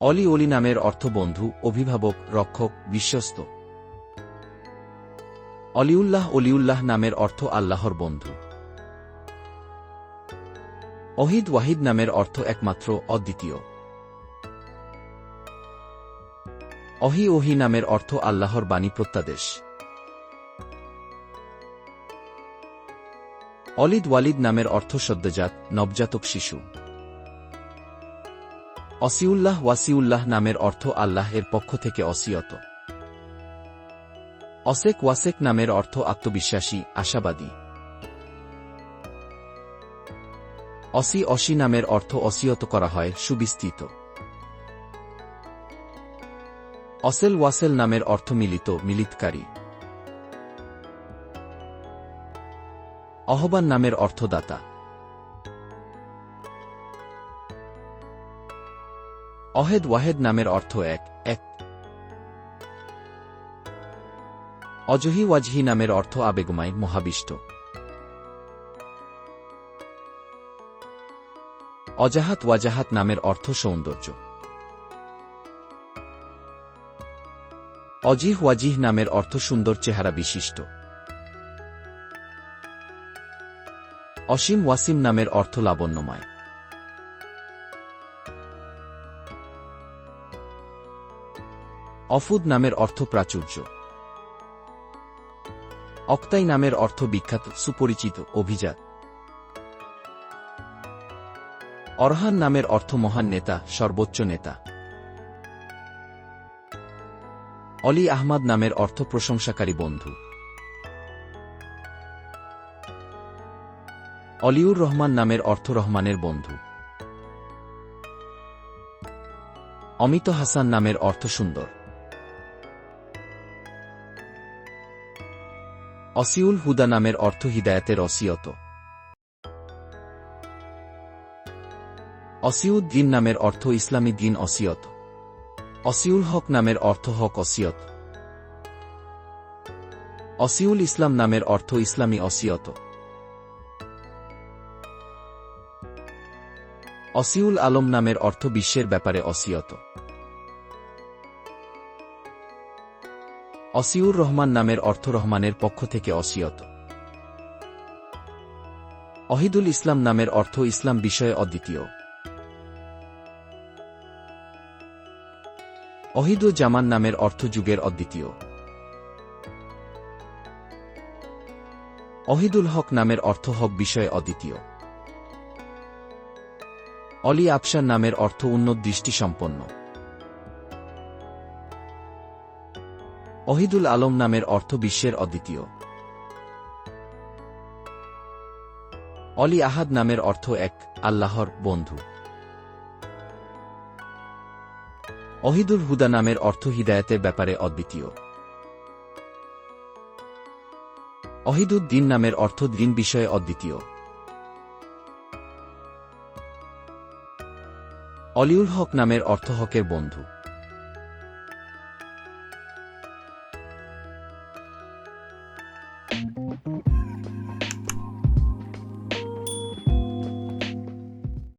অলি অলি নামের অর্থ বন্ধু অভিভাবক, রক্ষক, বিশ্বস্ত। অলিউল্লাহ অলিউল্লাহ নামের অর্থ আল্লাহর বন্ধু। অহিদ ওয়াহিদ নামের অর্থ একমাত্র অদ্বিতীয়। অহি ওহি নামের অর্থ আল্লাহর বাণী প্রত্যাদেশ। অলিদ ওয়ালিদ নামের অর্থ সদ্যজাত, নবজাতক শিশু। অসিউল্লাহ ওয়াসিউল্লাহ নামের অর্থ আল্লাহ এর পক্ষ থেকে অসিয়ত। অসেক ওয়াসেক নামের অর্থ আত্মবিশ্বাসী, আশাবাদী। অসি অসি নামের অর্থ অসিয়ত করা হয় সুবিস্তৃত অসেল ওয়াসেল নামের অর্থ মিলিত, মিলিতকারী। অহবান নামের অর্থ অহেদ ওয়াহেদ নামের অর্থ এক এক। অজহি ওয়াজহি নামের অর্থ আবেগময়, মহাবিষ্ট। অজাহাত ওয়াজাহাত নামের অর্থ সৌন্দর্য। অজিহ ওয়াজিহ নামের অর্থ সুন্দর চেহারা বিশিষ্ট। অসীম ওয়াসিম নামের অর্থ লাবণ্যময়। অফুদ নামের অর্থ প্রাচুর্য। অক্তাই নামের অর্থ বিখ্যাত, সুপরিচিত, অভিজাত। অরহান নামের অর্থ মহান নেতা, সর্বোচ্চ নেতা। অলি আহমদ নামের অর্থ প্রশংসাকারী বন্ধু। অলিউর রহমান নামের অর্থ রহমানের বন্ধু। অমিত হাসান নামের অর্থ সুন্দর। অসিউল হুদা নামের অর্থ হিদায়াতের অসিয়ত। অসিউদ দিন নামের অর্থ ইসলামী দিন অসিয়ত। অসিউল হক নামের অর্থ হক অসিয়ত। অসিউল ইসলাম নামের অর্থ ইসলামী অসিয়ত। অসিউল আলম নামের অর্থ বিশ্বের ব্যাপারে অসিয়ত। অসিউর রহমান নামের অর্থ রহমানের পক্ষ থেকে অসিয়ত। অহিদুল ইসলাম নামের অর্থ ইসলাম বিষয়ে অদ্বিতীয়। অহিদুল জামান নামের অর্থ যুগের অদ্বিতীয়। অহিদুল হক নামের অর্থ হক বিষয়ে অদ্বিতীয়। অলি আফসার নামের অর্থ উন্নত দৃষ্টি অহিদুল আলম নামের অর্থ বিশ্বের অদ্বিতীয়। অলি আহাদ নামের অর্থ এক আল্লাহর বন্ধু। অহিদুল হুদা নামের অর্থ হিদায়াতের ব্যাপারে অদ্বিতীয়। অহিদুদ দিন নামের অর্থ দিন বিষয়ে অদ্বিতীয়। অলিউল হক নামের অর্থ হকের বন্ধু। うん。